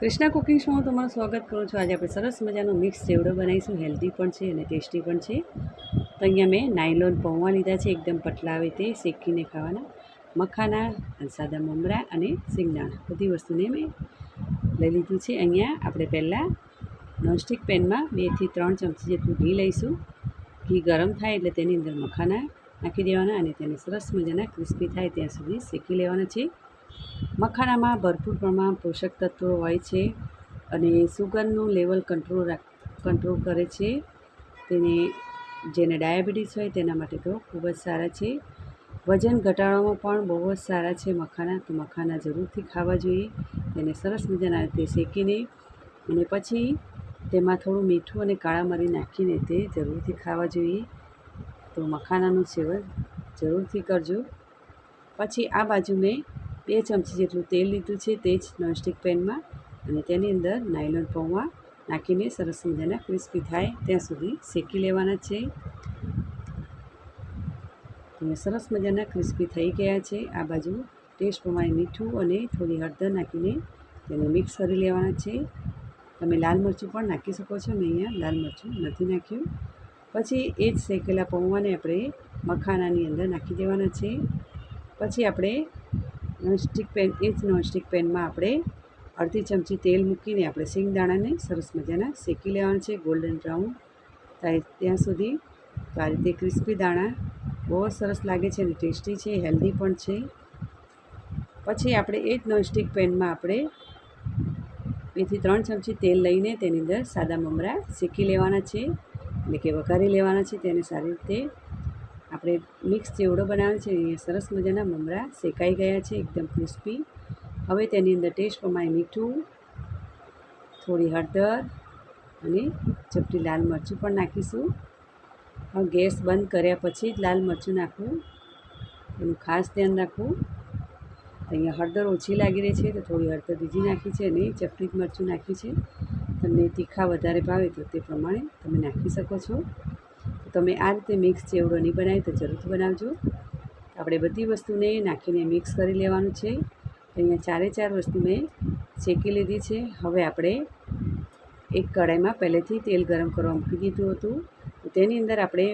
Krishna cooking શોમાં તમારું સ્વાગત કરું છું. આજે આપણે સરસ મજાનો મિક્સ ચેવડો બનાવીશું. હેલ્ધી પણ છે અને ટેસ્ટી પણ છે. તો અહીંયા મેં નાયલોન પૌવા લીધા છે, એકદમ પતલા આવે તે શેકીને ખાવાના. મખાના અને સાદા મમરા અને સિંગદાણા. બધી વસ્તુને મેં લઈ લીધું છે. અહીંયા આપણે પહેલાં નોનસ્ટિક પેનમાં બેથી ત્રણ ચમચી જેટલું ઘી લઈશું. ઘી ગરમ થાય એટલે તેની અંદર મખાના નાખી દેવાના અને તેને સરસ મજાના ક્રિસ્પી થાય ત્યાં સુધી શેકી લેવાના છે. મખાનામાં ભરપૂર પ્રમાણ પોષક તત્વો હોય છે અને સુગરનું લેવલ કંટ્રોલ કંટ્રોલ કરે છે. તેને, જેને ડાયાબિટીસ હોય તેના માટે તો ખૂબ જ સારા છે. વજન ઘટાડવામાં પણ બહુ જ સારા છે મખાના તો મખાના જરૂરથી ખાવા જોઈએ. તેને સરસ મજાના રીતે શેકીને અને પછી તેમાં થોડું મીઠું અને કાળા મરી નાખીને તે જરૂરથી ખાવા જોઈએ. તો મખાનાનું સેવન જરૂરથી કરજો. પછી આ બાજુ મેં બે ચમચી જેટલું તેલ લીધું છે તે જ નોનસ્ટિક પેનમાં અને તેની અંદર નાયલોન પૌવા નાખીને સરસ મજાના ક્રિસ્પી થાય ત્યાં સુધી શેકી લેવાના છે. અને સરસ મજાના ક્રિસ્પી થઈ ગયા છે. આ બાજુ ટેસ્ટ પ્રમાણે મીઠું અને થોડી હળદર નાખીને તેને મિક્સ કરી લેવાના છે. તમે લાલ મરચું પણ નાખી શકો છો મેં અહીંયા લાલ મરચું નથી નાખ્યું. પછી એ જ શેકેલા પૌવાને આપણે મખાનાની અંદર નાખી દેવાના છે. પછી આપણે નોનસ્ટિક પેન, એ જ નોનસ્ટિક પેનમાં આપણે અડધી ચમચી તેલ મૂકીને આપણે સિંગદાણાને સરસ મજાના શેકી લેવાના છે ગોલ્ડન બ્રાઉન થાય ત્યાં સુધી તો આ રીતે ક્રિસ્પી દાણા બહુ સરસ લાગે છે અને ટેસ્ટી છે હેલ્ધી પણ છે. પછી આપણે એ જ નોનસ્ટિક પેનમાં આપણે બેથી ત્રણ ચમચી તેલ લઈને તેની અંદર સાદા મમરા શેકી લેવાના છે. એટલે કે વઘારી લેવાના છે, તેને સારી રીતે આપણે મિક્સ ચેવડો બનાવ્યો છે અહીંયા સરસ મજાના મમરા શેકાઈ ગયા છે, એકદમ ક્રિસ્પી. હવે તેની અંદર ટેસ્ટ પ્રમાણે મીઠું, થોડી હળદર અને ચપટી લાલ મરચું પણ નાખીશું. હવે ગેસ બંધ કર્યા પછી જ લાલ મરચું નાખવું. એનું ખાસ ધ્યાન રાખવું. અહીંયા હળદર ઓછી લાગી રહી છે, તો થોડી હળદર બીજી નાખી છે અને ચપટી મરચું નાખ્યું છે. તમને તીખા વધારે ભાવે તો તે પ્રમાણે તમે નાખી શકો છો. તમે આ રીતે મિક્સ ચેવડો નહીં બનાવી તો જરૂરથી બનાવજો. આપણે બધી વસ્તુને નાખીને મિક્સ કરી લેવાનું છે. અહીંયા ચારે ચાર વસ્તુ મેં શેકી લીધી છે. હવે આપણે એક કઢાઈમાં પહેલેથી તેલ ગરમ કરવા મૂકી દીધું હતું. તેની અંદર આપણે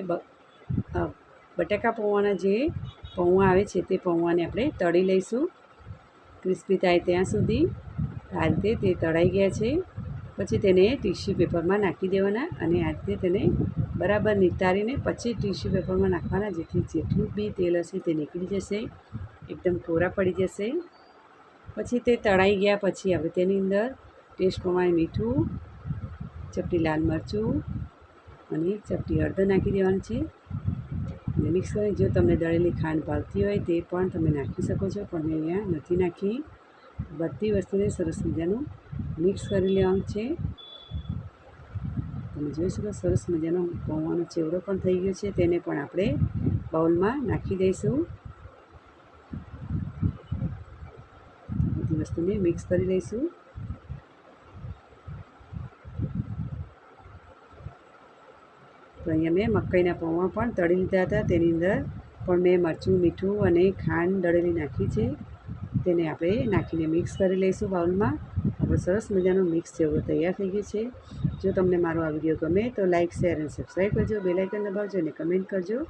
બટાકા પૌવાના જે પૌવા આવે છે તે પૌવાને આપણે તળી લઈશું. ક્રિસ્પી થાય ત્યાં સુધી. આ રીતે તે તળાઈ ગયા છે. પછી તેને ટીશ્યુ પેપરમાં નાખી દેવાના અને આ રીતે તેને બરાબર નિતારીને પછી ટીશ્યુ પેપરમાં નાખવાના, જેથી જેટલું બી તેલ હશે તે નીકળી જશે, એકદમ કોરા પડી જશે. પછી તે તળાઈ ગયા પછી હવે તેની અંદર ટેસ્ટ પ્રમાણે મીઠું, ચપટી લાલ મરચું અને ચપટી હળદર નાખી દેવાનું છે. અને મિક્સ કરીને જો તમને દળેલી ખાંડ ભાવતી હોય તે પણ તમે નાખી શકો છો, પણ મેં અહીંયા નથી નાખી. બધી વસ્તુને સરસ મજાનું મિક્સ કરી લેવાનું છે. તમે જોઈ શકો સરસ મજાનો પૌવાનો ચેવડો પણ થઈ ગયો છે. તેને પણ આપણે બાઉલમાં નાખી દઈશું. બધી વસ્તુને મિક્સ કરી લઈશું. તો અહીંયા મેં મકાઈના પૌવા પણ તળી લીધા હતા. તેની અંદર પણ મેં મરચું, મીઠું અને ખાંડ દળેલી નાખી છે. તેને આપણે નાખીને મિક્સ કરી લઈશું બાઉલમાં. આપણો સરસ મજાનો મિક્સ જેવો તૈયાર થઈ ગયો છે. જો તમને મારો આ વીડિયો ગમે તો લાઇક શેર અને સબસ્ક્રાઈબ કરજો બેલાઇકન દબાવજો અને કમેન્ટ કરજો.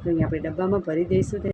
તો અહીં આપણે ડબ્બામાં ભરી દઈશું.